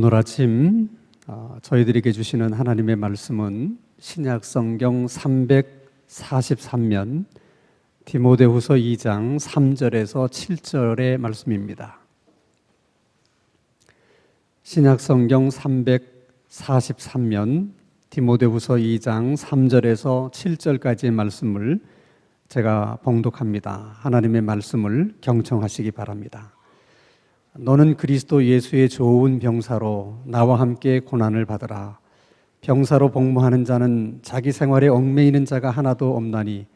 오늘 아침 아, 저희들에게 주시는 하나님의 말씀은 신약 성경 343면 디모데후서 2장 3절에서 7절의 말씀입니다. 신약 성경 343면 디모데후서 2장 3절에서 7절까지의 말씀을 제가 봉독합니다. 하나님의 말씀을 경청하시기 바랍니다. 너는 그리스도 예수의 좋은 병사로 나와 함께 고난을 받으라. 병사로 복무하는 자는 자기 생활에 얽매이는 자가 하나도 없나니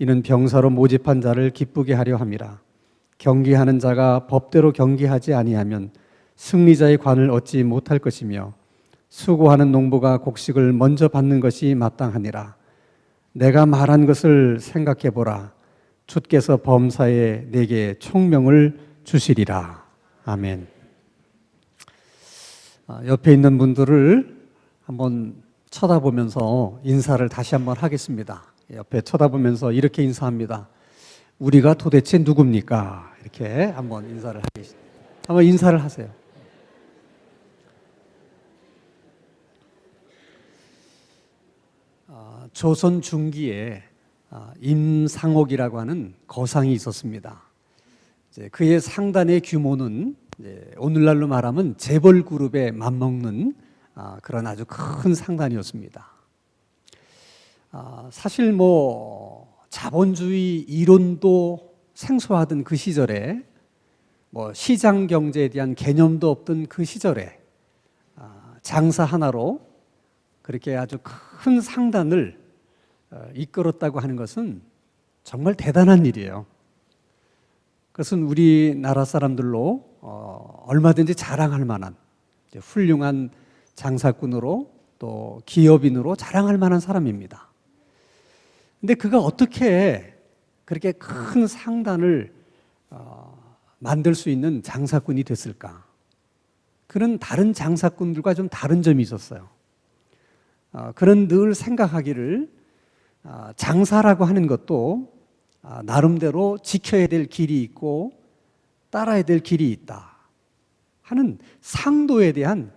이는 병사로 모집한 자를 기쁘게 하려 함이라. 경기하는 자가 법대로 경기하지 아니하면 승리자의 관을 얻지 못할 것이며 수고하는 농부가 곡식을 먼저 받는 것이 마땅하니라. 내가 말한 것을 생각해 보라. 주께서 범사에 내게 총명을 주시리라. 아멘. 아, 옆에 있는 분들을 한번 쳐다보면서 인사를 다시 한번 하겠습니다. 옆에 쳐다보면서 이렇게 인사합니다. 우리가 도대체 누굽니까? 이렇게 한번 인사를 하겠습니다. 한번 인사를 하세요. 아, 조선 중기에 아, 임상옥이라고 하는 거상이 있었습니다. 그의 상단의 규모는 오늘날로 말하면 재벌 그룹에 맞먹는 아, 그런 아주 큰 상단이었습니다. 아, 사실 뭐 자본주의 이론도 생소하던 그 시절에 뭐 시장 경제에 대한 개념도 없던 그 시절에 아, 장사 하나로 그렇게 아주 큰 상단을 어, 이끌었다고 하는 것은 정말 대단한 일이에요. 그것은 우리나라 사람들로 어, 얼마든지 자랑할 만한 훌륭한 장사꾼으로 또 기업인으로 자랑할 만한 사람입니다. 근데 그가 어떻게 그렇게 큰 상단을 어, 만들 수 있는 장사꾼이 됐을까? 그는 다른 장사꾼들과 좀 다른 점이 있었어요. 어, 그는 늘 생각하기를 어, 장사라고 하는 것도 아, 나름대로 지켜야 될 길이 있고 따라야 될 길이 있다 하는 상도에 대한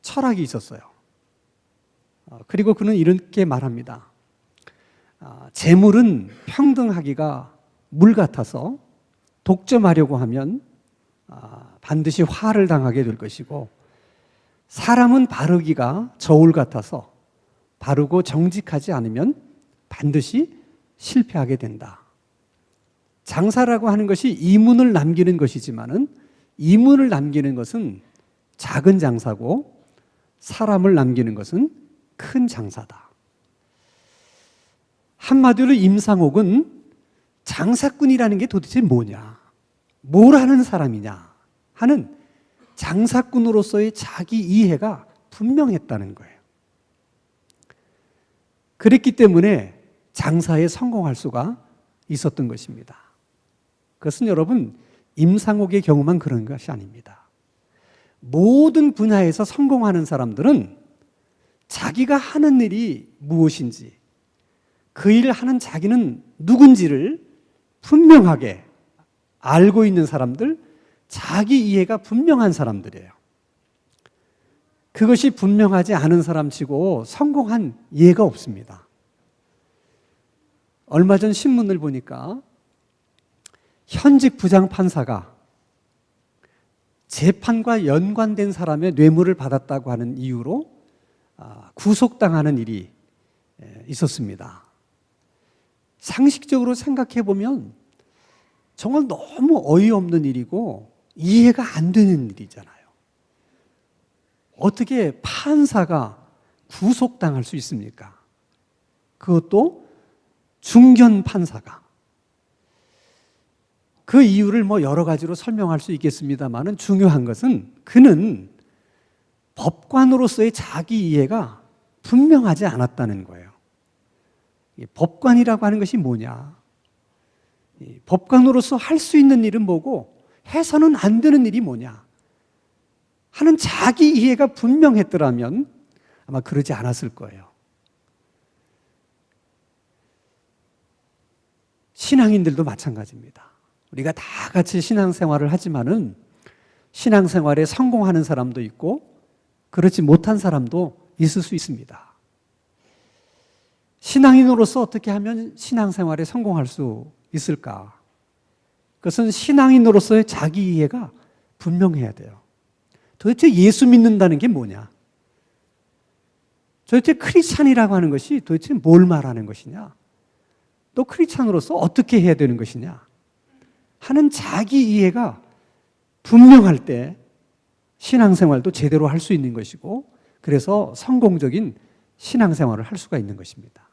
철학이 있었어요. 아, 그리고 그는 이렇게 말합니다. 아, 재물은 평등하기가 물 같아서 독점하려고 하면 반드시 화를 당하게 될 것이고 사람은 바르기가 저울 같아서 바르고 정직하지 않으면 반드시 실패하게 된다. 장사라고 하는 것이 이문을 남기는 것이지만은 이문을 남기는 것은 작은 장사고 사람을 남기는 것은 큰 장사다. 한마디로 임상옥은 장사꾼이라는 게 도대체 뭐냐? 뭘 하는 사람이냐? 하는 장사꾼으로서의 자기 이해가 분명했다는 거예요. 그랬기 때문에 장사에 성공할 수가 있었던 것입니다. 그것은 여러분 임상옥의 경우만 그런 것이 아닙니다. 모든 분야에서 성공하는 사람들은 자기가 하는 일이 무엇인지 그 일을 하는 자기는 누군지를 분명하게 알고 있는 사람들, 자기 이해가 분명한 사람들이에요. 그것이 분명하지 않은 사람치고 성공한 예가 없습니다. 얼마 전 신문을 보니까 현직 부장 판사가 재판과 연관된 사람의 뇌물을 받았다고 하는 이유로 아, 구속당하는 일이 있었습니다. 상식적으로 생각해 보면 정말 너무 어이없는 일이고 이해가 안 되는 일이잖아요. 어떻게 판사가 구속당할 수 있습니까? 그것도 중견 판사가 그 이유를 뭐 여러 가지로 설명할 수 있겠습니다만은 중요한 것은 그는 법관으로서의 자기 이해가 분명하지 않았다는 거예요. 법관이라고 하는 것이 뭐냐? 법관으로서 할 수 있는 일은 뭐고 해서는 안 되는 일이 뭐냐? 하는 자기 이해가 분명했더라면 아마 그러지 않았을 거예요. 신앙인들도 마찬가지입니다. 우리가 다 같이 신앙생활을 하지만은 신앙생활에 성공하는 사람도 있고 그렇지 못한 사람도 있을 수 있습니다. 신앙인으로서 어떻게 하면 신앙생활에 성공할 수 있을까? 그것은 신앙인으로서의 자기 이해가 분명해야 돼요. 도대체 예수 믿는다는 게 뭐냐? 도대체 크리스찬이라고 하는 것이 도대체 뭘 말하는 것이냐? 또 크리스찬으로서 어떻게 해야 되는 것이냐? 하는 자기 이해가 분명할 때 신앙생활도 제대로 할 수 있는 것이고 그래서 성공적인 신앙생활을 할 수가 있는 것입니다.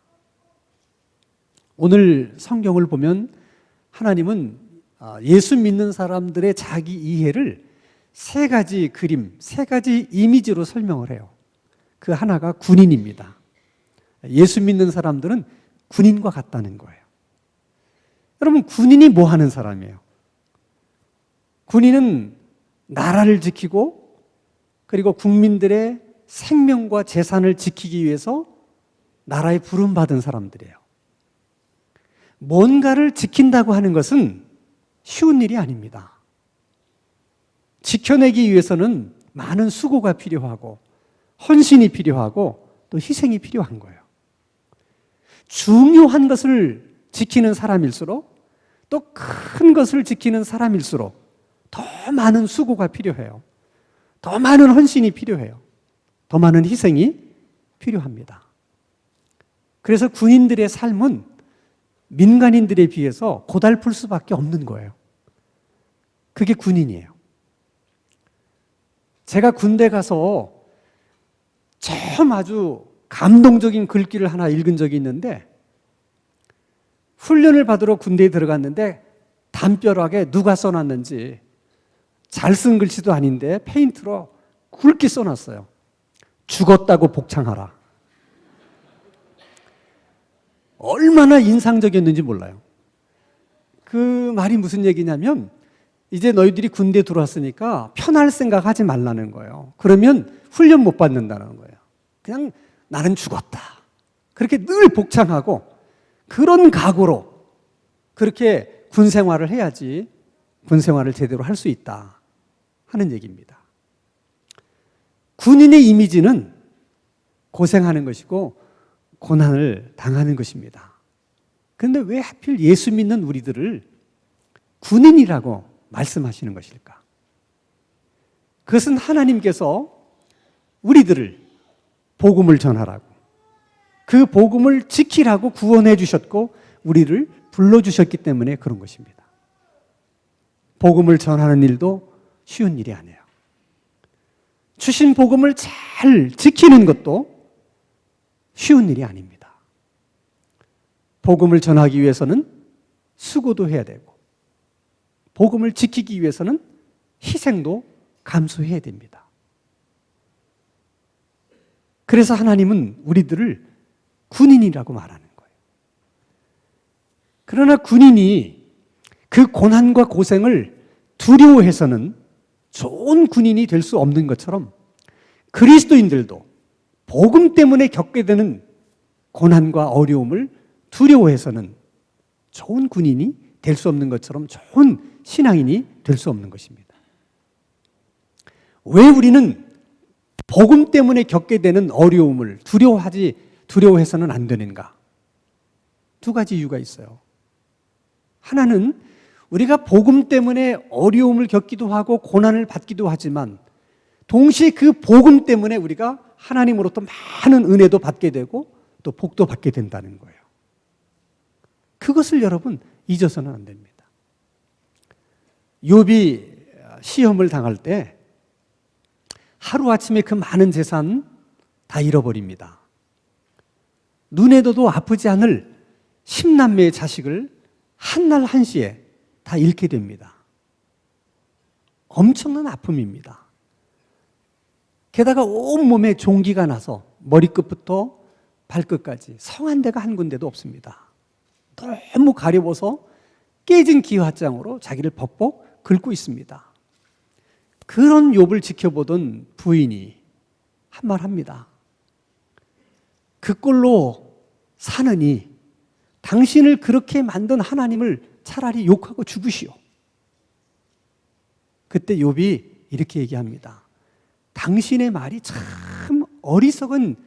오늘 성경을 보면 하나님은 아, 예수 믿는 사람들의 자기 이해를 세 가지 그림, 세 가지 이미지로 설명을 해요. 그 하나가 군인입니다. 예수 믿는 사람들은 군인과 같다는 거예요. 여러분, 군인이 뭐 하는 사람이에요? 군인은 나라를 지키고 그리고 국민들의 생명과 재산을 지키기 위해서 나라에 부름받은 사람들이에요. 뭔가를 지킨다고 하는 것은 쉬운 일이 아닙니다. 지켜내기 위해서는 많은 수고가 필요하고 헌신이 필요하고 또 희생이 필요한 거예요. 중요한 것을 지키는 사람일수록 또 큰 것을 지키는 사람일수록 더 많은 수고가 필요해요. 더 많은 헌신이 필요해요. 더 많은 희생이 필요합니다. 그래서 군인들의 삶은 민간인들에 비해서 고달플 수밖에 없는 거예요. 그게 군인이에요. 제가 군대 가서 처음 아주 감동적인 글귀를 하나 읽은 적이 있는데 훈련을 받으러 군대에 들어갔는데 담벼락에 누가 써놨는지 잘 쓴 글씨도 아닌데 페인트로 굵게 써놨어요. 죽었다고 복창하라. 얼마나 인상적이었는지 몰라요. 그 말이 무슨 얘기냐면 이제 너희들이 군대 들어왔으니까 편할 생각 하지 말라는 거예요. 그러면 훈련 못 받는다는 거예요. 그냥 나는 죽었다. 그렇게 늘 복창하고 그런 각오로 그렇게 군 생활을 해야지 군 생활을 제대로 할 수 있다 하는 얘기입니다. 군인의 이미지는 고생하는 것이고 고난을 당하는 것입니다. 그런데 왜 하필 예수 믿는 우리들을 군인이라고 말씀하시는 것일까? 그것은 하나님께서 우리들을 복음을 전하라고 그 복음을 지키라고 구원해 주셨고 우리를 불러 주셨기 때문에 그런 것입니다. 복음을 전하는 일도 쉬운 일이 아니에요. 주신 복음을 잘 지키는 것도 쉬운 일이 아닙니다. 복음을 전하기 위해서는 수고도 해야 되고 복음을 지키기 위해서는 희생도 감수해야 됩니다. 그래서 하나님은 우리들을 군인이라고 말하는 거예요. 그러나 군인이 그 고난과 고생을 두려워해서는 좋은 군인이 될 수 없는 것처럼 그리스도인들도 복음 때문에 겪게 되는 고난과 어려움을 두려워해서는 좋은 군인이 될 수 없는 것처럼 좋은 신앙인이 될 수 없는 것입니다. 왜 우리는 복음 때문에 겪게 되는 어려움을 두려워하지 두려워해서는 안 되는가? 두 가지 이유가 있어요. 하나는 우리가 복음 때문에 어려움을 겪기도 하고 고난을 받기도 하지만 동시에 그 복음 때문에 우리가 하나님으로부터 많은 은혜도 받게 되고 또 복도 받게 된다는 거예요. 그것을 여러분 잊어서는 안 됩니다. 욥이 시험을 당할 때 하루아침에 그 많은 재산 다 잃어버립니다. 눈에도도 아프지 않을 십남매의 자식을 한날 한시에 다 잃게 됩니다. 엄청난 아픔입니다. 게다가 온몸에 종기가 나서 머리끝부터 발끝까지 성한 데가 한 군데도 없습니다. 너무 가려워서 깨진 기와장으로 자기를 벅벅 긁고 있습니다. 그런 욥을 지켜보던 부인이 한 말 합니다. 그 꼴로 사느니 당신을 그렇게 만든 하나님을 차라리 욕하고 죽으시오. 그때 욥이 이렇게 얘기합니다. 당신의 말이 참 어리석은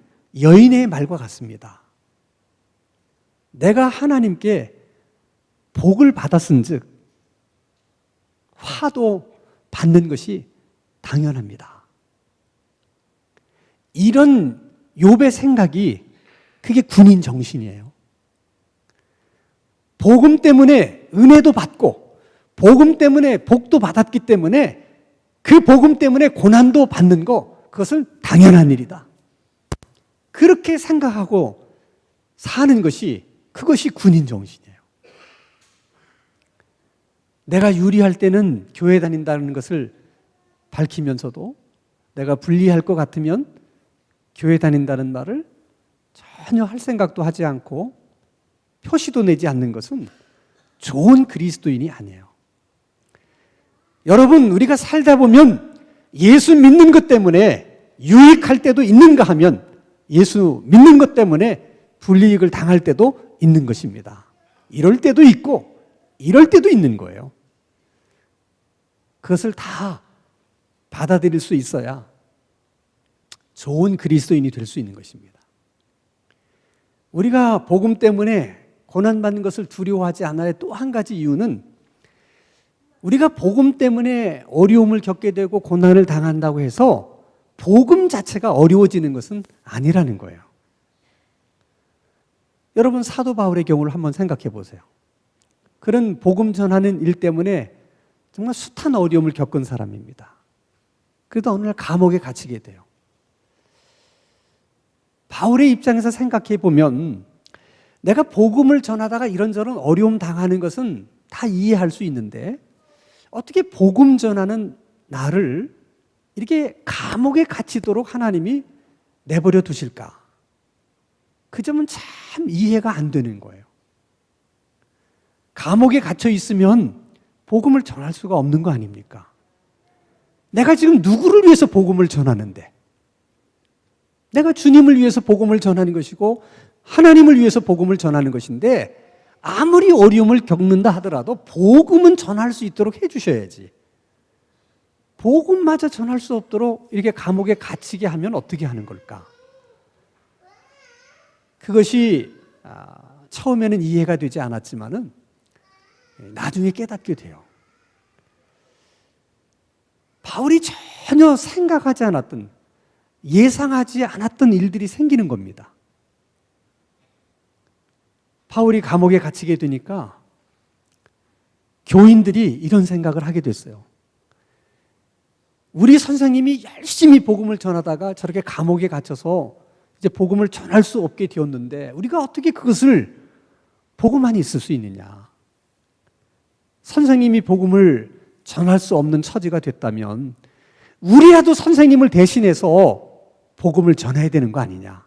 여인의 말과 같습니다. 내가 하나님께 복을 받았은 즉, 화도 받는 것이 당연합니다. 이런 욥의 생각이 그게 군인 정신이에요. 복음 때문에 은혜도 받고 복음 때문에 복도 받았기 때문에 그 복음 때문에 고난도 받는 거 그것은 당연한 일이다. 그렇게 생각하고 사는 것이 그것이 군인 정신이에요. 내가 유리할 때는 교회 다닌다는 것을 밝히면서도 내가 불리할 것 같으면 교회 다닌다는 말을 전혀 할 생각도 하지 않고 표시도 내지 않는 것은 좋은 그리스도인이 아니에요. 여러분, 우리가 살다 보면 예수 믿는 것 때문에 유익할 때도 있는가 하면 예수 믿는 것 때문에 불이익을 당할 때도 있는 것입니다. 이럴 때도 있고, 이럴 때도 있는 거예요. 그것을 다 받아들일 수 있어야 좋은 그리스도인이 될 수 있는 것입니다. 우리가 복음 때문에 고난받는 것을 두려워하지 않아야 또 한 가지 이유는 우리가 복음 때문에 어려움을 겪게 되고 고난을 당한다고 해서 복음 자체가 어려워지는 것은 아니라는 거예요. 여러분 사도 바울의 경우를 한번 생각해 보세요. 그런 복음 전하는 일 때문에 정말 숱한 어려움을 겪은 사람입니다. 그래도 어느 날 감옥에 갇히게 돼요. 바울의 입장에서 생각해 보면 내가 복음을 전하다가 이런저런 어려움 당하는 것은 다 이해할 수 있는데 어떻게 복음 전하는 나를 이렇게 감옥에 갇히도록 하나님이 내버려 두실까? 그 점은 참 이해가 안 되는 거예요. 감옥에 갇혀 있으면 복음을 전할 수가 없는 거 아닙니까? 내가 지금 누구를 위해서 복음을 전하는데? 내가 주님을 위해서 복음을 전하는 것이고 하나님을 위해서 복음을 전하는 것인데 아무리 어려움을 겪는다 하더라도 복음은 전할 수 있도록 해 주셔야지. 복음마저 전할 수 없도록 이렇게 감옥에 갇히게 하면 어떻게 하는 걸까? 그것이 아, 처음에는 이해가 되지 않았지만은 나중에 깨닫게 돼요. 바울이 전혀 생각하지 않았던 예상하지 않았던 일들이 생기는 겁니다. 바울이 감옥에 갇히게 되니까 교인들이 이런 생각을 하게 됐어요. 우리 선생님이 열심히 복음을 전하다가 저렇게 감옥에 갇혀서 이제 복음을 전할 수 없게 되었는데 우리가 어떻게 그것을 보고만 있을 수 있느냐. 선생님이 복음을 전할 수 없는 처지가 됐다면 우리라도 선생님을 대신해서 복음을 전해야 되는 거 아니냐.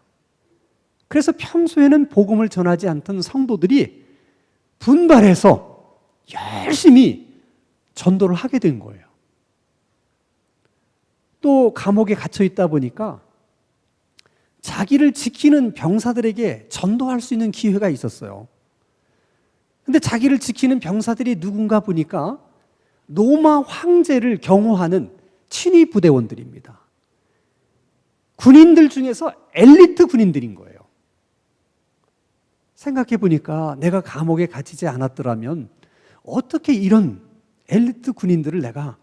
그래서 평소에는 복음을 전하지 않던 성도들이 분발해서 열심히 전도를 하게 된 거예요. 또 감옥에 갇혀 있다 보니까 자기를 지키는 병사들에게 전도할 수 있는 기회가 있었어요. 근데 자기를 지키는 병사들이 누군가 보니까 로마 황제를 경호하는 친위 부대원들입니다. 군인들 중에서 엘리트 군인들인 거예요. 생각해 보니까 내가 감옥에 갇히지 않았더라면 어떻게 이런 엘리트 군인들을 내가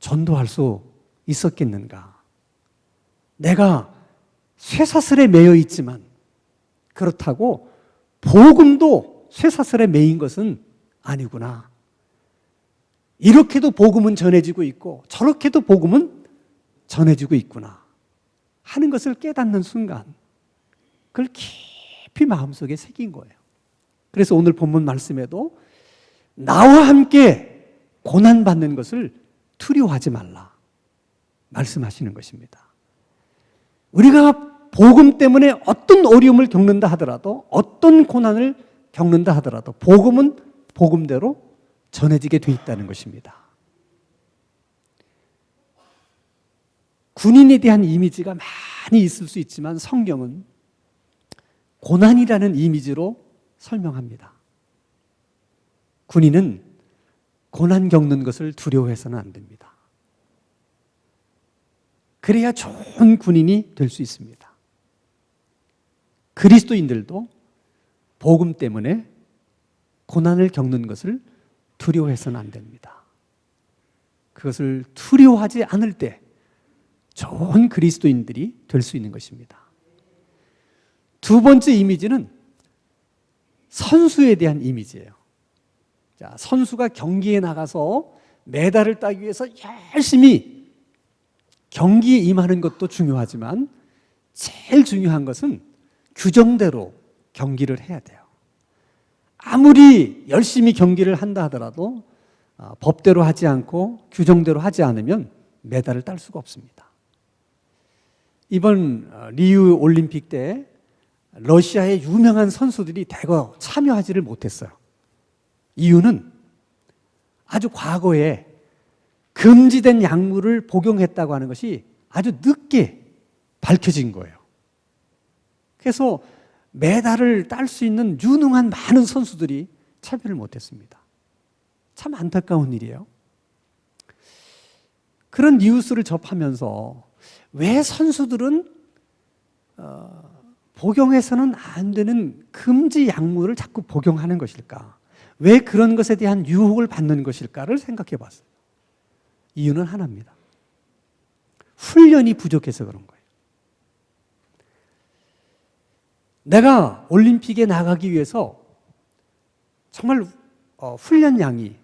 전도할 수 있었겠는가? 내가 쇠사슬에 매여 있지만 그렇다고 복음도 쇠사슬에 매인 것은 아니구나. 이렇게도 복음은 전해지고 있고 저렇게도 복음은 전해지고 있구나. 하는 것을 깨닫는 순간 그걸 깊이 마음속에 새긴 거예요. 그래서 오늘 본문 말씀에도 나와 함께 고난 받는 것을 두려워하지 말라. 말씀하시는 것입니다. 우리가 복음 때문에 어떤 어려움을 겪는다 하더라도 어떤 고난을 겪는다 하더라도 복음은 복음대로 전해지게 돼 있다는 것입니다. 군인에 대한 이미지가 많이 있을 수 있지만 성경은 고난이라는 이미지로 설명합니다. 군인은 고난 겪는 것을 두려워해서는 안 됩니다. 그래야 좋은 군인이 될 수 있습니다. 그리스도인들도 복음 때문에 고난을 겪는 것을 두려워해서는 안 됩니다. 그것을 두려워하지 않을 때 좋은 그리스도인들이 될 수 있는 것입니다. 두 번째 이미지는 선수에 대한 이미지예요. 자, 선수가 경기에 나가서 메달을 따기 위해서 열심히 경기에 임하는 것도 중요하지만 제일 중요한 것은 규정대로 경기를 해야 돼요. 아무리 열심히 경기를 한다 하더라도 아, 법대로 하지 않고 규정대로 하지 않으면 메달을 딸 수가 없습니다. 이번 어, 리우 올림픽 때 러시아의 유명한 선수들이 대거 참여하지를 못했어요. 이유는 아주 과거에 금지된 약물을 복용했다고 하는 것이 아주 늦게 밝혀진 거예요. 그래서 메달을 딸 수 있는 유능한 많은 선수들이 참여를 못했습니다. 참 안타까운 일이에요. 그런 뉴스를 접하면서 왜 선수들은 어, 복용해서는 안 되는 금지 약물을 자꾸 복용하는 것일까? 왜 그런 것에 대한 유혹을 받는 것일까를 생각해 봤어요. 이유는 하나입니다. 훈련이 부족해서 그런 거예요. 내가 올림픽에 나가기 위해서 정말 어, 훈련량이,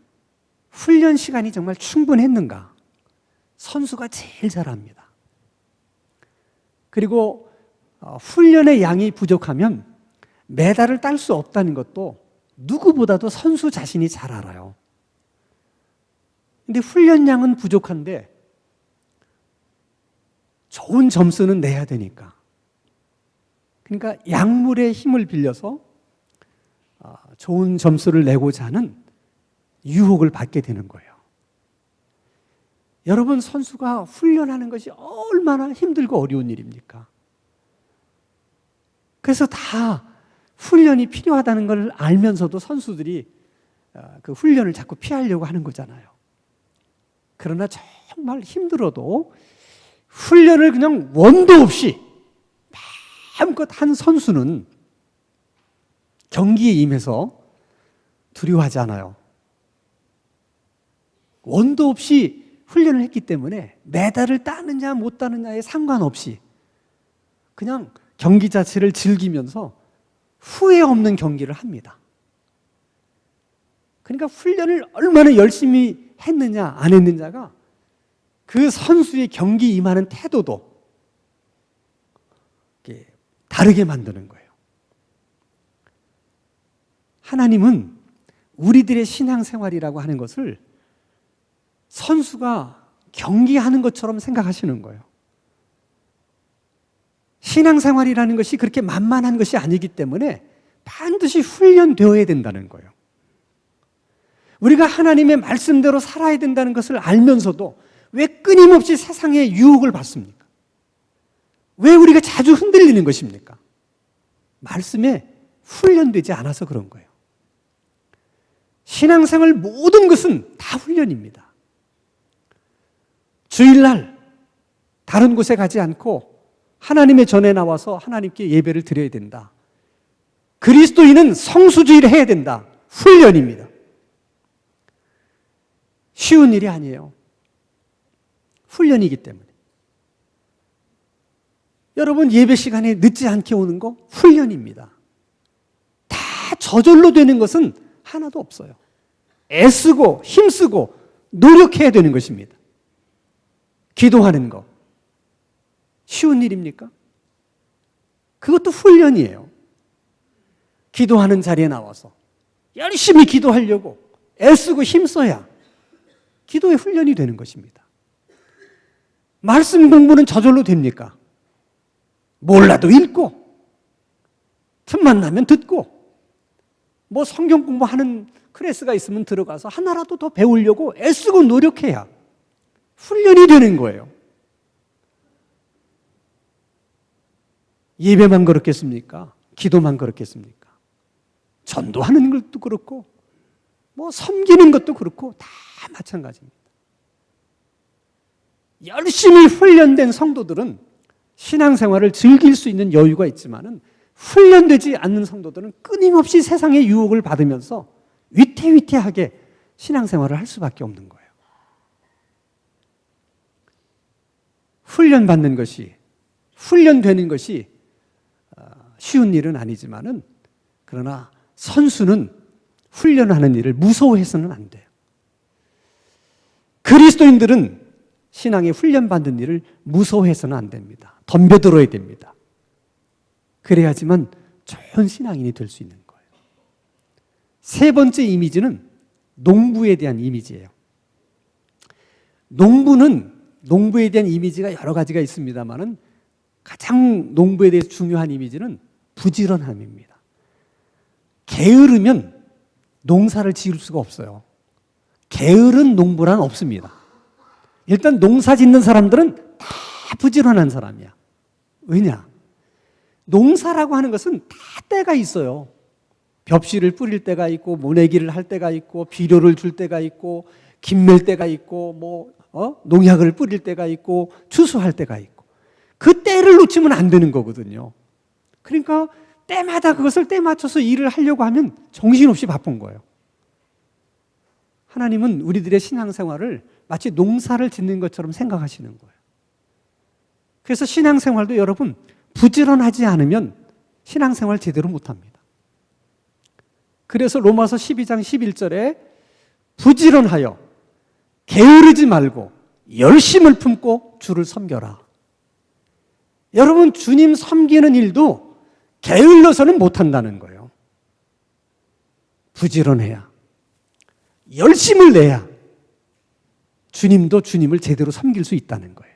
훈련 시간이 정말 충분했는가? 선수가 제일 잘 압니다. 그리고 어, 훈련의 양이 부족하면 메달을 딸 수 없다는 것도 누구보다도 선수 자신이 잘 알아요. 근데 훈련량은 부족한데 좋은 점수는 내야 되니까. 그러니까 약물의 힘을 빌려서 아, 좋은 점수를 내고자 하는 유혹을 받게 되는 거예요. 여러분 선수가 훈련하는 것이 얼마나 힘들고 어려운 일입니까? 그래서 다 훈련이 필요하다는 걸 알면서도 선수들이 아, 그 훈련을 자꾸 피하려고 하는 거잖아요. 그러나 정말 힘들어도 훈련을 그냥 원도 없이 마음껏 한 선수는 경기에 임해서 두려워하지 않아요. 원도 없이 훈련을 했기 때문에 메달을 따느냐 못 따느냐에 상관없이 그냥 경기 자체를 즐기면서 후회 없는 경기를 합니다. 그러니까 훈련을 얼마나 열심히 했느냐 안 했느냐가 그 선수의 경기 임하는 태도도 다르게 만드는 거예요. 하나님은 우리들의 신앙생활이라고 하는 것을 선수가 경기하는 것처럼 생각하시는 거예요. 신앙생활이라는 것이 그렇게 만만한 것이 아니기 때문에 반드시 훈련되어야 된다는 거예요. 우리가 하나님의 말씀대로 살아야 된다는 것을 알면서도 왜 끊임없이 세상의 유혹을 받습니까? 왜 우리가 자주 흔들리는 것입니까? 말씀에 훈련되지 않아서 그런 거예요. 신앙생활 모든 것은 다 훈련입니다. 주일날 다른 곳에 가지 않고 하나님의 전에 나와서 하나님께 예배를 드려야 된다. 그리스도인은 성수주의를 해야 된다. 훈련입니다. 쉬운 일이 아니에요. 훈련이기 때문에. 여러분 예배 시간에 늦지 않게 오는 거 훈련입니다. 다 저절로 되는 것은 하나도 없어요. 애쓰고 힘쓰고 노력해야 되는 것입니다. 기도하는 거. 쉬운 일입니까? 그것도 훈련이에요. 기도하는 자리에 나와서 열심히 기도하려고 애쓰고 힘써야 기도의 훈련이 되는 것입니다. 말씀 공부는 저절로 됩니까? 몰라도 읽고, 틈만 나면 듣고, 뭐 성경 공부하는 클래스가 있으면 들어가서 하나라도 더 배우려고 애쓰고 노력해야 훈련이 되는 거예요. 예배만 그렇겠습니까? 기도만 그렇겠습니까? 전도하는 것도 그렇고, 뭐 섬기는 것도 그렇고, 다 마찬가지입니다. 열심히 훈련된 성도들은 신앙생활을 즐길 수 있는 여유가 있지만은 훈련되지 않는 성도들은 끊임없이 세상의 유혹을 받으면서 위태위태하게 신앙생활을 할 수밖에 없는 거예요. 훈련받는 것이, 훈련되는 것이 어, 쉬운 일은 아니지만은 그러나 선수는 훈련하는 일을 무서워해서는 안 돼요. 그리스도인들은 신앙의 훈련받는 일을 무서워해서는 안 됩니다. 덤벼들어야 됩니다. 그래야지만 좋은 신앙인이 될 수 있는 거예요. 세 번째 이미지는 농부에 대한 이미지예요. 농부는 농부에 대한 이미지가 여러 가지가 있습니다만은 가장 농부에 대해 중요한 이미지는 부지런함입니다. 게으르면 농사를 지을 수가 없어요. 게으른 농부란 없습니다. 일단 농사 짓는 사람들은 다 부지런한 사람이야. 왜냐? 농사라고 하는 것은 다 때가 있어요. 벽실을 뿌릴 때가 있고 모내기를 할 때가 있고 비료를 줄 때가 있고 김멜 때가 있고 뭐 어? 농약을 뿌릴 때가 있고 추수할 때가 있고 그 때를 놓치면 안 되는 거거든요. 그러니까 때마다 그것을 때 맞춰서 일을 하려고 하면 정신없이 바쁜 거예요. 하나님은 우리들의 신앙생활을 마치 농사를 짓는 것처럼 생각하시는 거예요. 그래서 신앙생활도 여러분 부지런하지 않으면 신앙생활 제대로 못합니다. 그래서 로마서 12장 11절에 부지런하여 게으르지 말고 열심을 품고 주를 섬겨라. 여러분 주님 섬기는 일도 게을러서는 못한다는 거예요. 부지런해야 열심을 내야 주님도 주님을 제대로 섬길 수 있다는 거예요.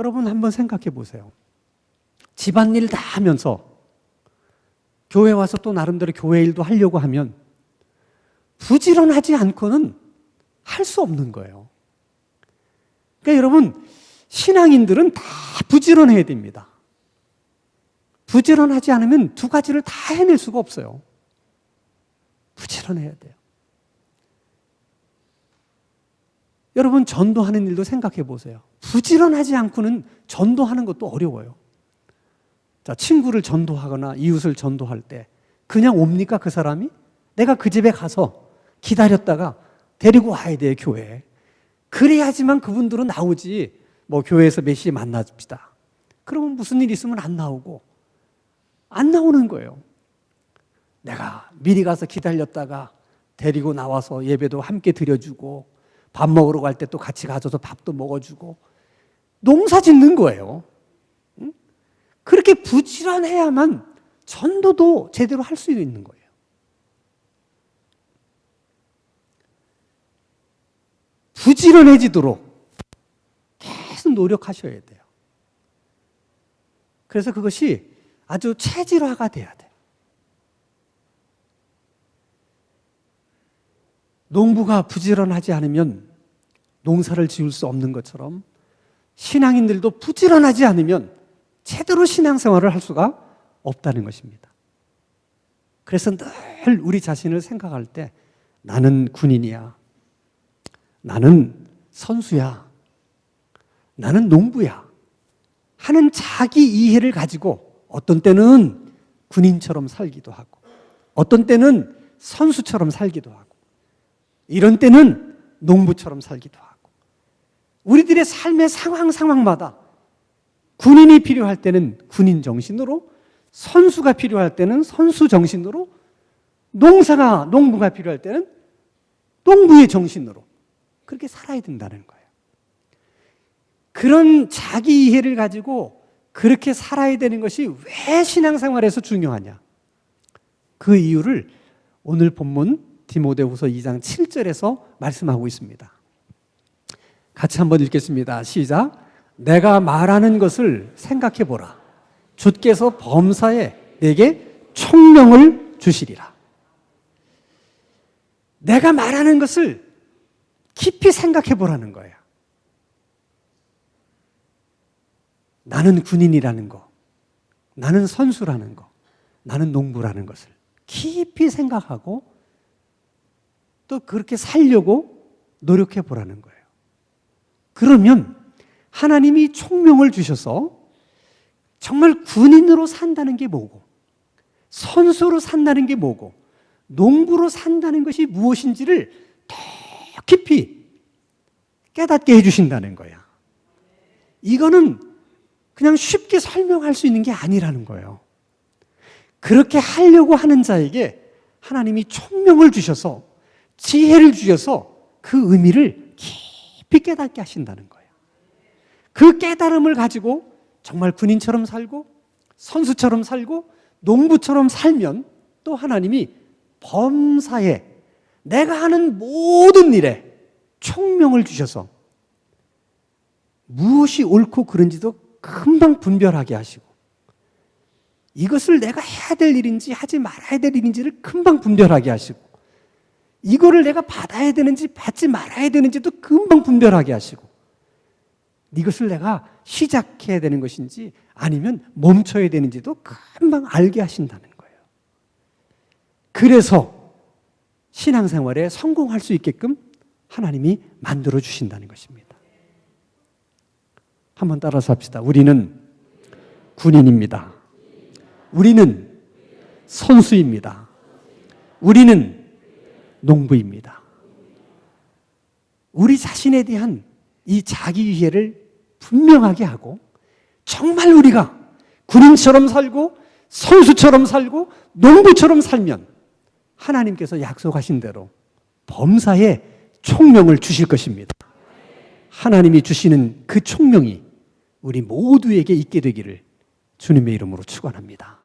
여러분 한번 생각해 보세요. 집안일 다 하면서 교회 와서 또 나름대로 교회 일도 하려고 하면 부지런하지 않고는 할 수 없는 거예요. 그러니까 여러분 신앙인들은 다 부지런해야 됩니다. 부지런하지 않으면 두 가지를 다 해낼 수가 없어요. 부지런해야 돼요. 여러분 전도하는 일도 생각해 보세요. 부지런하지 않고는 전도하는 것도 어려워요. 자, 친구를 전도하거나 이웃을 전도할 때 그냥 옵니까 그 사람이? 내가 그 집에 가서 기다렸다가 데리고 와야 돼요, 교회에. 그래야지만 그분들은 나오지. 뭐 교회에서 몇 시에 만납시다. 그러면 무슨 일 있으면 안 나오고 안 나오는 거예요. 내가 미리 가서 기다렸다가 데리고 나와서 예배도 함께 드려주고 밥 먹으러 갈 때 또 같이 가져서 밥도 먹어주고 농사 짓는 거예요. 응? 그렇게 부지런해야만 전도도 제대로 할 수 있는 거예요. 부지런해지도록 계속 노력하셔야 돼요. 그래서 그것이 아주 체질화가 돼야 돼요. 농부가 부지런하지 않으면 농사를 지을 수 없는 것처럼 신앙인들도 부지런하지 않으면 제대로 신앙생활을 할 수가 없다는 것입니다. 그래서 늘 우리 자신을 생각할 때 나는 군인이야. 나는 선수야. 나는 농부야. 하는 자기 이해를 가지고 어떤 때는 군인처럼 살기도 하고 어떤 때는 선수처럼 살기도 하고 이런 때는 농부처럼 살기도 하고 우리들의 삶의 상황 상황마다 군인이 필요할 때는 군인 정신으로 선수가 필요할 때는 선수 정신으로 농사가 농부가 필요할 때는 농부의 정신으로 그렇게 살아야 된다는 거예요. 그런 자기 이해를 가지고 그렇게 살아야 되는 것이 왜 신앙생활에서 중요하냐? 그 이유를 오늘 본문 디모데후서 2장 7절에서 말씀하고 있습니다. 같이 한번 읽겠습니다. 시작. 내가 말하는 것을 생각해 보라. 주께서 범사에 내게 총명을 주시리라. 내가 말하는 것을 깊이 생각해 보라는 거예요. 나는 군인이라는 거, 나는 선수라는 거, 나는 농부라는 것을 깊이 생각하고 또 그렇게 살려고 노력해 보라는 거예요. 그러면 하나님이 총명을 주셔서 정말 군인으로 산다는 게 뭐고, 선수로 산다는 게 뭐고, 농부로 산다는 것이 무엇인지를 더 깊이 깨닫게 해주신다는 거야. 이거는 그냥 쉽게 설명할 수 있는 게 아니라는 거예요. 그렇게 하려고 하는 자에게 하나님이 총명을 주셔서 지혜를 주셔서 그 의미를 깊이 깨닫게 하신다는 거예요. 그 깨달음을 가지고 정말 군인처럼 살고 선수처럼 살고 농부처럼 살면 또 하나님이 범사에 내가 하는 모든 일에 총명을 주셔서 무엇이 옳고 그른지도 금방 분별하게 하시고 이것을 내가 해야 될 일인지 하지 말아야 될 일인지를 금방 분별하게 하시고 이거를 내가 받아야 되는지 받지 말아야 되는지도 금방 분별하게 하시고 이것을 내가 시작해야 되는 것인지 아니면 멈춰야 되는지도 금방 알게 하신다는 거예요. 그래서 신앙생활에 성공할 수 있게끔 하나님이 만들어 주신다는 것입니다. 한번 따라서 합시다. 우리는 군인입니다. 우리는 선수입니다. 우리는 농부입니다. 우리 자신에 대한 이 자기 이해를 분명하게 하고 정말 우리가 군인처럼 살고 선수처럼 살고 농부처럼 살면 하나님께서 약속하신 대로 범사에 총명을 주실 것입니다. 하나님이 주시는 그 총명이 우리 모두에게 있게 되기를 주님의 이름으로 축원합니다.